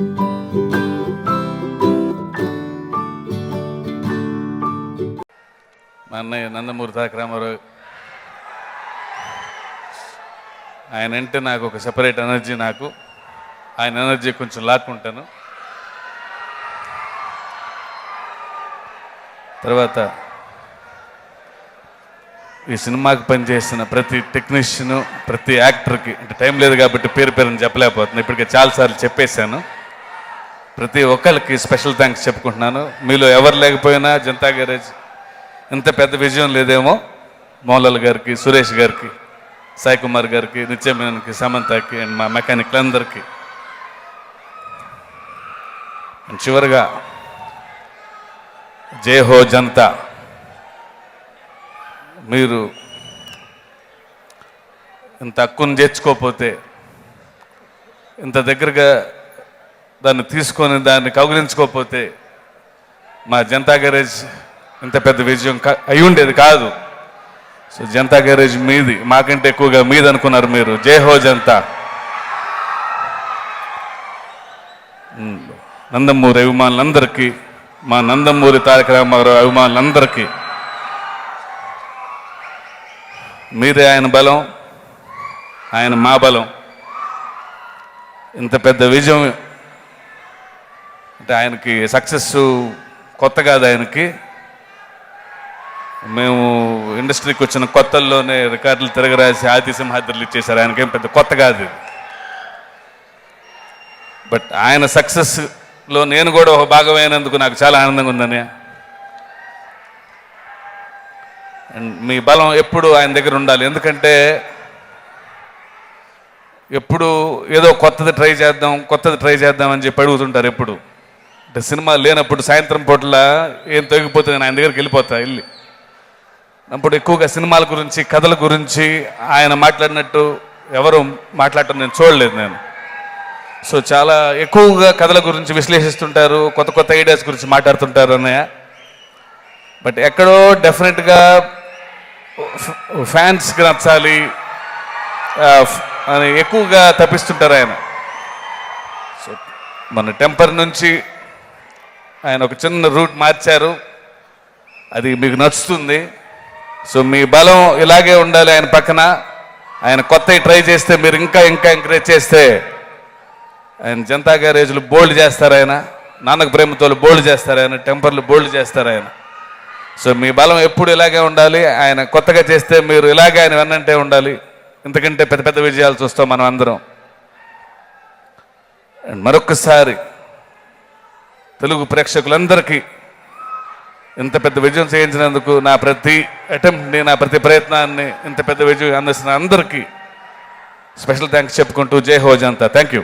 మా అన్నయ్య నందమూరి తారక రామారావు ఆయన అంటే నాకు ఒక సెపరేట్ ఎనర్జీ నాకు. ఆయన ఎనర్జీ కొంచెం లాక్కుంటాను. తర్వాత ఈ సినిమాకి పనిచేసిన ప్రతి టెక్నీషియను ప్రతి యాక్టర్కి అంటే టైం లేదు కాబట్టి పేరు పేరుని చెప్పలేకపోతున్నాను ఇప్పటికే చాలాసార్లు చెప్పేశాను. ప్రతి ఒక్కరికి స్పెషల్ థ్యాంక్స్ చెప్పుకుంటున్నాను. మీలో ఎవరు లేకపోయినా జనతా గ్యారేజ్ ఇంత పెద్ద విజయం లేదేమో. మోహన్లాల్ గారికి సురేష్ గారికి సాయి కుమార్ గారికి నిత్యమేనకి సమంతకి అండ్ మా మెకానిక్లందరికీ అండ్ చివరిగా జై హో జనతా. మీరు ఇంత హక్కును చేర్చుకోకపోతే ఇంత దగ్గరగా దాన్ని తీసుకొని దాన్ని కౌగిలించుకోకపోతే మా జనతా గ్యారేజ్ ఇంత పెద్ద విజయం అయి ఉండేది కాదు. సో జనతా గ్యారేజ్ మీది మాకంటే ఎక్కువగా మీది అనుకున్నారు మీరు. జై హో జనతా. నందమూరి అభిమానులందరికీ మా నందమూరి తారక రామారావు అభిమానులందరికీ మీరే ఆయన బలం ఆయన మా బలం. ఇంత పెద్ద విజయం అంటే ఆయనకి సక్సెస్ కొత్త కాదు ఆయనకి. మేము ఇండస్ట్రీకి వచ్చిన కొత్తల్లోనే రికార్డులు తిరగరాసి ఆది సింహాద్రులు ఇచ్చేశారు. ఆయనకేం పెద్ద కొత్త కాదు బట్ ఆయన సక్సెస్లో నేను కూడా ఒక భాగమైనందుకు నాకు చాలా ఆనందంగా ఉందని అండ్ మీ బలం ఎప్పుడు ఆయన దగ్గర ఉండాలి. ఎందుకంటే ఎప్పుడు ఏదో కొత్తది ట్రై చేద్దాం కొత్తది ట్రై చేద్దాం అని చెప్పి అడుగుతుంటారు ఎప్పుడు. అంటే సినిమా లేనప్పుడు సాయంత్రం పూట్ల ఏం తొగిపోతే నేను ఆయన దగ్గరికి వెళ్ళిపోతా వెళ్ళి. అప్పుడు ఎక్కువగా సినిమాల గురించి కథల గురించి ఆయన మాట్లాడినట్టు ఎవరు మాట్లాడటం నేను చూడలేదు నేను. సో చాలా ఎక్కువగా కథల గురించి విశ్లేషిస్తుంటారు కొత్త కొత్త ఐడియాస్ గురించి మాట్లాడుతుంటారు అన్నయ్య. బట్ ఎక్కడో డెఫినెట్గా ఫ్యాన్స్కి నచ్చాలి అని ఎక్కువగా తప్పిస్తుంటారు ఆయన. సో మన టెంపర్ నుంచి ఆయన ఒక చిన్న రూట్ మార్చారు. అది మీకు నచ్చుతుంది. సో మీ బలం ఇలాగే ఉండాలి ఆయన పక్కన. ఆయన కొత్తవి ట్రై చేస్తే మీరు ఇంకా ఇంకా ఎంకరేజ్ చేస్తే ఆయన జనతా గ్యారేజ్లు బోల్డ్ చేస్తారు ఆయన. నాన్నకు ప్రేమతోలు బోల్డ్ చేస్తారు ఆయన. టెంపర్లు బోల్డ్ చేస్తారు ఆయన. సో మీ బలం ఎప్పుడు ఇలాగే ఉండాలి. ఆయన కొత్తగా చేస్తే మీరు ఇలాగే ఆయన వెన్నంటే ఉండాలి. ఇంతకంటే పెద్ద పెద్ద విజయాలు చూస్తాం మనం అందరం. మరొకసారి తెలుగు ప్రేక్షకులందరికీ ఇంత పెద్ద విజయం చేయించినందుకు నా ప్రతి అటెంప్ట్ని నా ప్రతి ప్రయత్నాన్ని ఇంత పెద్ద విజయం అందిస్తున్న అందరికీ స్పెషల్ థ్యాంక్స్ చెప్పుకుంటూ జై హోజంతా థ్యాంక్ యూ